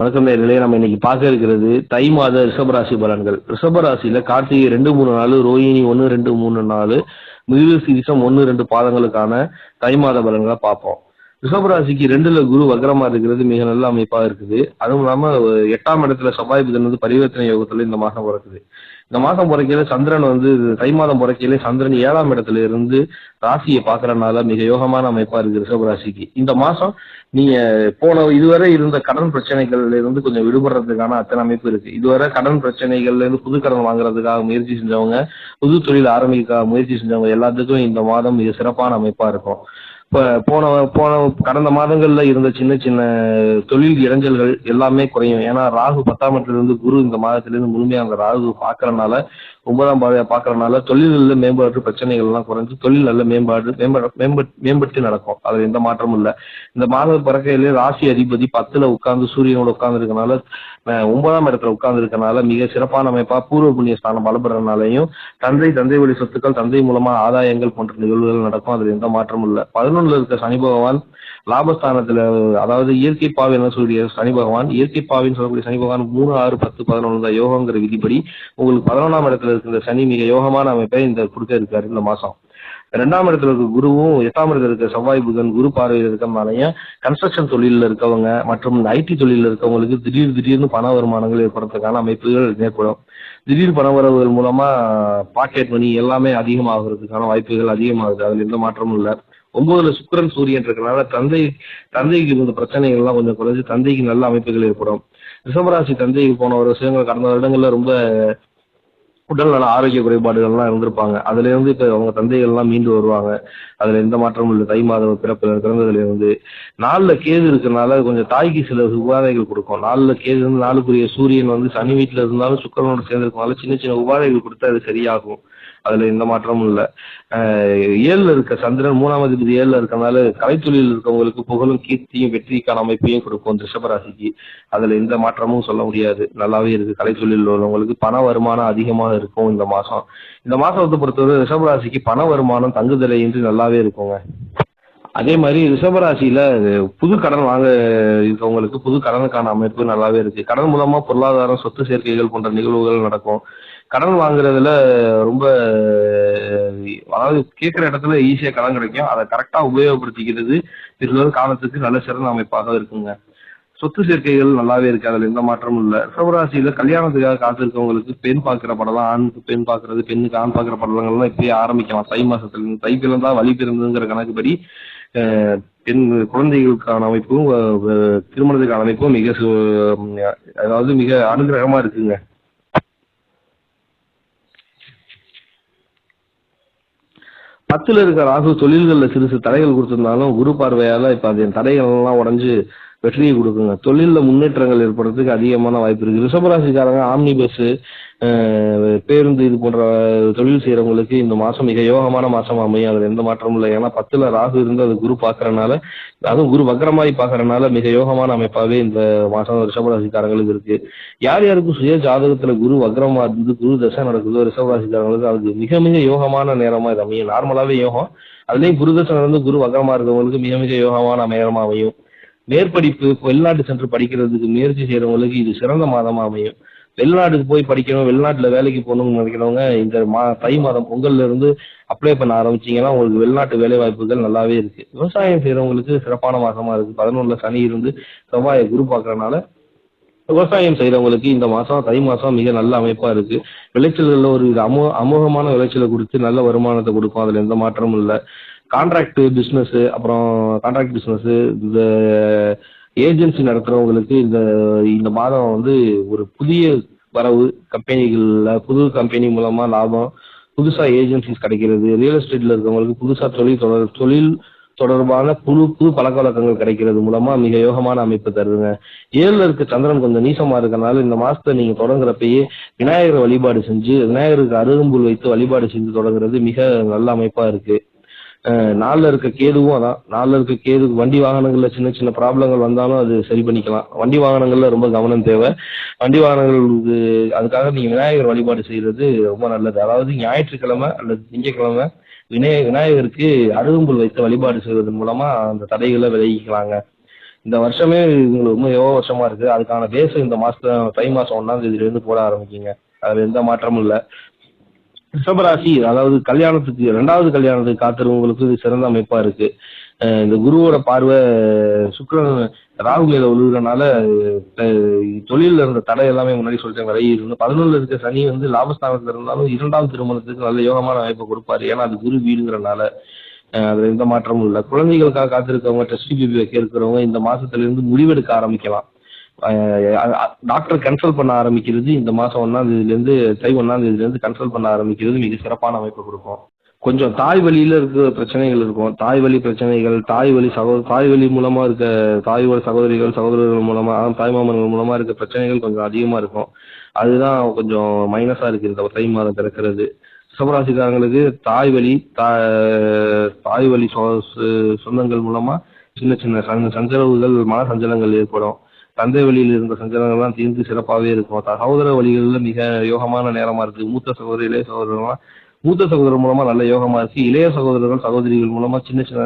வணக்கம் நேரிலே நம்ம இன்னைக்கு பார்க்க இருக்கிறது தை மாத ரிஷபராசி பலன்கள். ரிஷபராசியில கார்த்திகை ரெண்டு மூணு நாலு ரோஹிணி ஒன்று ரெண்டு மூணு நாலு மிருகசீரிசம் ஒன்று ரெண்டு பாதங்களுக்கான தை மாத பலன்களை பார்ப்போம். ரிஷபராசிக்கு ரெண்டுல குரு வக்ரமா இருக்கிறது மிக நல்ல அமைப்பா இருக்குது. அதுவும் இல்லாம எட்டாம் இடத்துல செவ்வாய் புதன் வந்து பரிவர்த்தனை யோகத்துல இந்த மாசம் பிறக்குது. இந்த மாசம் பிறக்கையில சந்திரன் வந்து தை மாதம் பிறக்கையில சந்திரன் ஏழாம் இடத்துல இருந்து ராசியை பாக்குறதுனால மிக யோகமான அமைப்பா இருக்கு ரிஷபராசிக்கு. இந்த மாசம் நீங்க போன இதுவரை இருந்த கடன் பிரச்சனைகள்ல இருந்து கொஞ்சம் விடுபடுறதுக்கான அத்தனை அமைப்பு இருக்கு. இதுவரை கடன் பிரச்சனைகள்ல இருந்து புது கடன் வாங்குறதுக்காக முயற்சி செஞ்சவங்க புது தொழில் ஆரம்பிக்க முயற்சி செஞ்சவங்க எல்லாத்துக்கும் இந்த மாதம் மிக சிறப்பான அமைப்பா இருக்கும். இப்ப போன போன கடந்த மாதங்கள்ல இருந்த சின்ன சின்ன தொழில் இடைஞ்சல்கள் எல்லாமே குறையும். ஏன்னா ராகு பத்தாம் இடத்துல இருந்து குரு இந்த மாதத்துல இருந்து முழுமையா அந்த ராகு பாக்குறதுனால ஒன்பதாம் பாதையை பாக்குறதுனால தொழில்ல மேம்பாட்டு பிரச்சனைகள் எல்லாம் குறைஞ்சு தொழில் நல்ல மேம்பாடு மேம்பட மேம்படுத்தி மேம்பட்டு நடக்கும். அதுல எந்த மாற்றமும் இல்ல. இந்த மாணவர் பிறக்கையிலே ராசி அதிபதி பத்துல உட்கார்ந்து சூரியனோட உட்கார்ந்து இருக்கனால ஒன்பதாம் இடத்துல உட்கார்ந்து இருக்கனால மிக சிறப்பான அமைப்பா பூர்வ புண்ணிய ஸ்தானம் பலப்படுறதுனாலையும் தந்தை தந்தை வழி சொத்துக்கள் தந்தை மூலமா ஆதாயங்கள் போன்ற நிகழ்வுகள் நடக்கும். அதுல எந்த மாற்றமும் இல்ல. பதினொன்னுல இருக்க சனி பகவான் லாபஸ்தானத்துல அதாவது இயற்கை பாவி என்ன சொல்லக்கூடிய சனி பகவான் இயற்கை பாவின்னு சொல்லக்கூடிய சனி பகவான் மூணு ஆறு பத்து பதினொன்று யோகங்கிற விதிப்படி உங்களுக்கு பதினொன்றாம் இடத்துல இருக்கிற சனி மிக யோகமான அமைப்பை இந்த கொடுக்க இருக்காரு இந்த மாசம். ரெண்டாம் இடத்துல இருக்க குருவும் எட்டாம் இடத்துல இருக்க செவ்வாய் புதன் குரு பார்வையில் இருக்கிறதுனாலயும் கன்ஸ்ட்ரக்ஷன் தொழிலில் இருக்கவங்க மற்றும் ஐடி தொழிலில் இருக்கவங்களுக்கு திடீர் திடீர்னு பண வருமானங்கள் ஏற்படுறதுக்கான அமைப்புகள் ஏற்படும். திடீர் பண வரவுகள் மூலமா பாக்கெட் மணி எல்லாமே அதிகமாகிறதுக்கான வாய்ப்புகள் அதிகமாகுது. அதுல எந்த மாற்றமும் இல்லை. ஒன்பதுல சுக்கரன் சூரியன் இருக்கிறனால தந்தை தந்தைக்கு இருந்த பிரச்சனைகள் எல்லாம் கொஞ்சம் குறைஞ்சு தந்தைக்கு நல்ல அமைப்புகள் ஏற்படும். ரிஷபராசி தந்தைக்கு போன ஒரு விஷயங்கள் கடந்த வருடங்கள்ல ரொம்ப உடல் நல ஆரோக்கிய குறைபாடுகள்லாம் இருந்திருப்பாங்க. அதுல இருந்து இப்ப அவங்க தந்தைகள்லாம் மீண்டு வருவாங்க. அதுல எந்த மாற்றமும் இல்லை. தை மாதம் பிறப்புல பிறந்ததுல இருந்து நாலுல கேது இருக்கிறனால கொஞ்சம் தாய்க்கு சில உபாதைகள் கொடுக்கும். நாலுல கேது வந்து நாளுக்குரிய சூரியன் வந்து சனி வீட்டுல இருந்தாலும் சுக்கரனோட சேர்ந்திருக்கனால சின்ன சின்ன உபாதைகள் கொடுத்தா அது சரியாகும். அதுல எந்த மாற்றமும் இல்லை. ஏழுல இருக்க சந்திரன் மூணாம் அதிபதி ஏழுல இருக்கறனால கலைத்தொழில் இருக்கவங்களுக்கு புகழும் கீர்த்தியும் வெற்றிக்கான அமைப்பையும் கொடுக்கும் ரிஷபராசிக்கு. அதுல எந்த மாற்றமும் சொல்ல முடியாது. நல்லாவே இருக்கு. கலைத்தொழில் உள்ளவங்களுக்கு பண வருமானம் அதிகமாக இருக்கும் இந்த மாசம். இந்த மாசத்தை பொறுத்தவரை ரிஷபராசிக்கு பண வருமானம் தங்குதலை இன்றி நல்லாவே இருக்குங்க. அதே மாதிரி ரிஷபராசியில புது கடன் வாங்க இருக்கவங்களுக்கு புது கடனுக்கான அமைப்பு நல்லாவே இருக்கு. கடன் மூலமா பொருளாதாரம் சொத்து சேர்க்கைகள் போன்ற நிகழ்வுகள் நடக்கும். கடன் வாங்குறதுல ரொம்ப அதாவது கேட்குற இடத்துல ஈஸியா கடன் கிடைக்கும். அதை கரெக்டா உபயோகப்படுத்திக்கிறது பிறகு காலத்துக்கு நல்ல சிறந்த அமைப்பாக இருக்குங்க. சொத்து சேர்க்கைகள் நல்லாவே இருக்கு அதுல எந்த மாற்றமும் இல்லை. ரிஷபராசியில கல்யாணத்துக்காக காத்திருக்கவங்களுக்கு பெண் பாக்குற படம் ஆணுக்கு பெண் பாக்குறது பெண்ணுக்கு ஆண் பார்க்கிற படங்கள்லாம் இப்பயே ஆரம்பிக்கலாம். தை மாசத்துல இருந்து தை பிறந்தா வழி பிறந்ததுங்கிற கணக்குப்படி அஹ், பெண் குழந்தைகளுக்கான அமைப்பும் திருமணத்துக்கான அமைப்பும் மிக சு- அதாவது மிக அனுகிரகமா இருக்குங்க. பத்துல இருக்க ராகு தொழில்கள்ல சிறு சிறு தடைகள் கொடுத்திருந்தாலும் குரு பார்வையால இப்ப அது தடைகள் எல்லாம் உடைஞ்சு வெற்றியை கொடுக்குங்க. தொழிலில் முன்னேற்றங்கள் ஏற்படுறதுக்கு அதிகமான வாய்ப்பு இருக்கு. ரிஷபராசிக்காரங்க ஆம்னி பஸ் பேருந்து இது போன்ற தொழில் செய்யறவங்களுக்கு இந்த மாசம் மிக யோகமான மாசம் அமையும் அதுல எந்த மாற்றமும் இல்லை. ஏன்னா பத்துல ராகு இருந்து அது குரு பாக்குறதுனால அதுவும் குரு வக்ரமாய் பாக்குறதுனால மிக யோகமான அமைப்பாவே இந்த மாசம் ரிஷபராசிக்காரங்களுக்கு இருக்கு. யார் யாருக்கும் சுய ஜாதகத்துல குரு வக்ரமா இருந்து குரு தசை நடக்குதோ ரிஷபராசிக்காரங்களுக்கு அது மிக மிக யோகமான நேரமா இது அமையும். நார்மலாவே யோகம். அதுலயும் குரு தசை நடந்து குரு வக்ரமா இருக்கவங்களுக்கு மிக மிக யோகமான நேரமா அமையும். மேற்படிப்பு வெளிநாட்டு சென்று படிக்கிறதுக்கு முயற்சி செய்யறவங்களுக்கு இது சிறந்த மாதமா அமையும். வெளிநாட்டுக்கு போய் படிக்கணும் வெளிநாட்டுல வேலைக்கு போகணும்னு நினைக்கிறவங்க இந்த மா தை மாதம் பொங்கல்ல இருந்து அப்ளை பண்ண ஆரம்பிச்சீங்கன்னா உங்களுக்கு வெளிநாட்டு வேலை வாய்ப்புகள் நல்லாவே இருக்கு. விவசாயம் செய்யறவங்களுக்கு சிறப்பான மாசமா இருக்கு. பதினொன்றுல சனி இருந்து செவ்வாயை குரு பாக்குறதுனால விவசாயம் செய்யறவங்களுக்கு இந்த மாசம் தை மாசம் மிக நல்ல அமைப்பா இருக்கு. விளைச்சல்கள்ல ஒரு இது அமோ அமோகமான விளைச்சலை கொடுத்து நல்ல வருமானத்தை கொடுக்கும். அதுல எந்த மாற்றமும் இல்லை. கான்ட்ராக்ட் பிஸ்னஸ் அப்புறம் கான்ட்ராக்ட் பிஸ்னஸ் இந்த ஏஜென்சி நடத்துறவங்களுக்கு இந்த இந்த மாதம் வந்து ஒரு புதிய வரவு கம்பெனிகள்ல புது கம்பெனி மூலமா லாபம் புதுசா ஏஜென்சிஸ் கிடைக்கிறது ரியல் எஸ்டேட்ல இருக்கவங்களுக்கு புதுசா தொழில் தொடர் தொழில் தொடர்பான புது புது பழக்க வழக்கங்கள் கிடைக்கிறது மூலமா மிக யோகமான அமைப்பு தருதுங்க. ஏழுல இருக்க சந்திரன் கொஞ்சம் நீசமா இருக்கனால இந்த மாசத்தை நீங்க தொடங்குறப்பயே விநாயகரை வழிபாடு செஞ்சு விநாயகருக்கு அருகம்புல் வைத்து வழிபாடு செஞ்சு தொடங்குறது மிக நல்ல அமைப்பா இருக்கு. நாளில் இருக்க கேதுவும் அதான். நாளில் இருக்க கேது வண்டி வாகனங்களில் சின்ன சின்ன ப்ராப்ளங்கள் வந்தாலும் அது சரி பண்ணிக்கலாம். வண்டி வாகனங்களில் ரொம்ப கவனம் தேவை. வண்டி வாகனங்களுக்கு அதுக்காக நீங்கள் விநாயகர் வழிபாடு செய்கிறது ரொம்ப நல்லது. அதாவது ஞாயிற்றுக்கிழமை அல்லது திங்கக்கிழமை விநாய விநாயகருக்கு அருகம்புல் வைத்து வழிபாடு செய்வதன் மூலமா அந்த தடைகளை விலகிக்கலாங்க. இந்த வருஷமே உங்களுக்கு ரொம்ப யோக வருஷமா இருக்கு. அதுக்கான பேஸ் இந்த மாசம் தை மாசம் ஒன்னாம் தேதியில இருந்து போட ஆரம்பிக்கீங்க. அதுல எந்த மாற்றமும் இல்லை. ரிஷபராசி அதாவது கல்யாணத்துக்கு ரெண்டாவது கல்யாணத்துக்கு காத்திருவங்களுக்கு இது சிறந்த அமைப்பா இருக்கு. இந்த குருவோட பார்வை சுக்கரன் ராகுலையில மேல விழுகிறனால இருந்த தடை எல்லாமே முன்னாடி சொல்லிட்டேன் விலகி இருந்து. பதினொன்றுல இருக்க சனி வந்து லாபஸ்தானத்துல இருந்தாலும் இரண்டாவது திருமணத்துக்கு நல்ல யோகமான வாய்ப்பை கொடுப்பாரு. ஏன்னா அது குரு வீடுங்கிறனால அதுல எந்த மாற்றமும் இல்லை. குழந்தைகளுக்காக காத்திருக்கவங்க டெஸ்ட் பிபி வைக்க இருக்கிறவங்க இந்த மாசத்துல இருந்து முடிவெடுக்க ஆரம்பிக்கலாம். டாக்டர் கன்சல்ட் பண்ண ஆரம்பிக்கிறது இந்த மாசம் ஒன்னாம் தேதியில இருந்து தை ஒன்னாம் தேதியில இருந்து கன்சல்ட் பண்ண ஆரம்பிக்கிறது மிக சிறப்பான அமைப்பை கொடுக்கும். கொஞ்சம் தாய் வழியில இருக்கிற பிரச்சனைகள் இருக்கும். தாய் வழி பிரச்சனைகள் தாய் வழி சகோதர தாய் வழி மூலமா இருக்க தாய் வழி சகோதரிகள் சகோதரர்கள் மூலமா தாய் தாய்மாமன்கள் மூலமா இருக்க பிரச்சனைகள் கொஞ்சம் அதிகமா இருக்கும். அதுதான் கொஞ்சம் மைனஸா இருக்கு இந்த தை மாதம் பிறக்கிறது சிவராசிக்காரங்களுக்கு தாய் வழி தா- தாய் வழி சொந்தங்கள் மூலமா சின்ன சின்ன சஞ்சலவுகள் மன சஞ்சலங்கள் ஏற்படும். தந்தை வழியில் இருந்த சஞ்சலங்கள்லாம் தீர்ந்து சிறப்பாகவே இருக்கும். சகோதர வழிகளில் மிக யோகமான நேரமா இருக்கு. மூத்த சகோதரி இளைய சகோதரர்கள்லாம் மூத்த சகோதரர் மூலமா நல்ல யோகமா இருக்கு. இளைய சகோதரர்கள் சகோதரிகள் மூலமா சின்ன சின்ன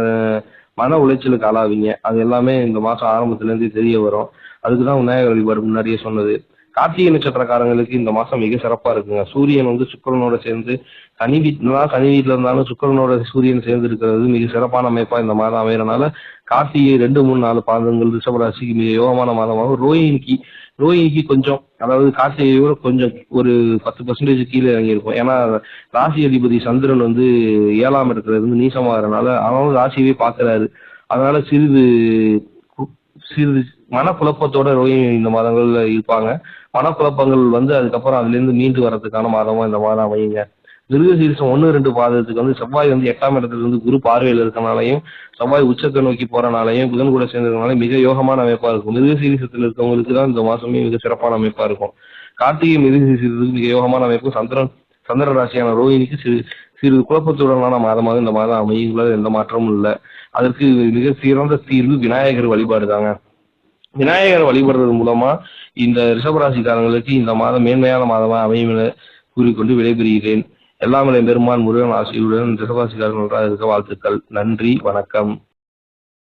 மன உளைச்சலுக்கு ஆளாவீங்க. அது எல்லாமே இந்த மாசம் ஆரம்பத்துல இருந்தே தெரிய வரும். அதுக்கு தான் விநாயகர் வழிபாடு முன்னாடியே சொன்னது. கார்த்திகை நட்சத்திரக்காரங்களுக்கு இந்த மாசம் மிக சிறப்பா இருக்குங்க. சூரியன் வந்து சுக்கிரனோட சேர்ந்து சனி வீட்டுல சனி வீட்டுல இருந்தாலும் சுக்கிரனோட சூரியன் சேர்ந்து இருக்கிறது மிக சிறப்பான அமைப்பா இந்த மாதம் அமையறனால கார்த்திகை ரெண்டு மூணு நாலு பாதங்கள் ரிஷபராசிக்கு மிக யோகமான மாதமாகும் ரோஹிணிக்கு ரோஹிணிக்கு கொஞ்சம் அதாவது கார்த்திகையோட கொஞ்சம் ஒரு பத்து பர்சன்டேஜ் கீழே இறங்கியிருக்கும். ஏன்னா ராசி அதிபதி சந்திரன் வந்து ஏழாம் இடத்துல இருந்து நீசமாகறனால அவனும் ராசியவே பாக்குறாரு. அதனால சிறிது கு- சிறிது மனக்குழப்பத்தோட ரோஹிணி இந்த மாதங்கள்ல இருப்பாங்க. மனக்குழப்பங்கள் வந்து அதுக்கப்புறம் அதுல இருந்து மீண்டு வர்றதுக்கான மாதமா இந்த மாதம் அமையுங்க. மிருகசீரிசம் ஒன்று ரெண்டு பாதத்துக்கு வந்து செவ்வாய் வந்து எட்டாம் இடத்துல இருந்து குரு பார்வையில் இருக்கனாலையும் செவ்வாய் உச்சத்தை நோக்கி போறனாலையும் புதன் கூட சேர்ந்ததுனால மிக யோகமான அமைப்பா இருக்கும். மிருகசீரிசத்தில் இருக்கவங்களுக்கு தான் இந்த மாசமே மிக சிறப்பான அமைப்பா இருக்கும். கார்த்திகை மிருகசீரிசத்துக்கு மிக யோகமான அமைப்பு சந்திரன். சந்திர ராசியான ரோஹிணிக்கு சிறு சிறிது குழப்பத்துடனான மாதமாக இந்த மாதம் அமையுங்கிறது எந்த மாற்றமும் இல்லை. அதற்கு மிக சிறந்த தீர்வு விநாயகர் வழிபாடு தாங்க விநாயகர் வழிபடுறது மூலமா இந்த ரிஷபராசிக்காரங்களுக்கு இந்த மாதம் மேன்மையான மாதமா அமையும் என கூறிக்கொண்டு விடைபெறுகிறேன். எல்லாம் பெருமான் முருகன் ஆசியுடன் ரிஷபராசிக்காரர்கள் இருக்க வாழ்த்துக்கள். நன்றி வணக்கம்.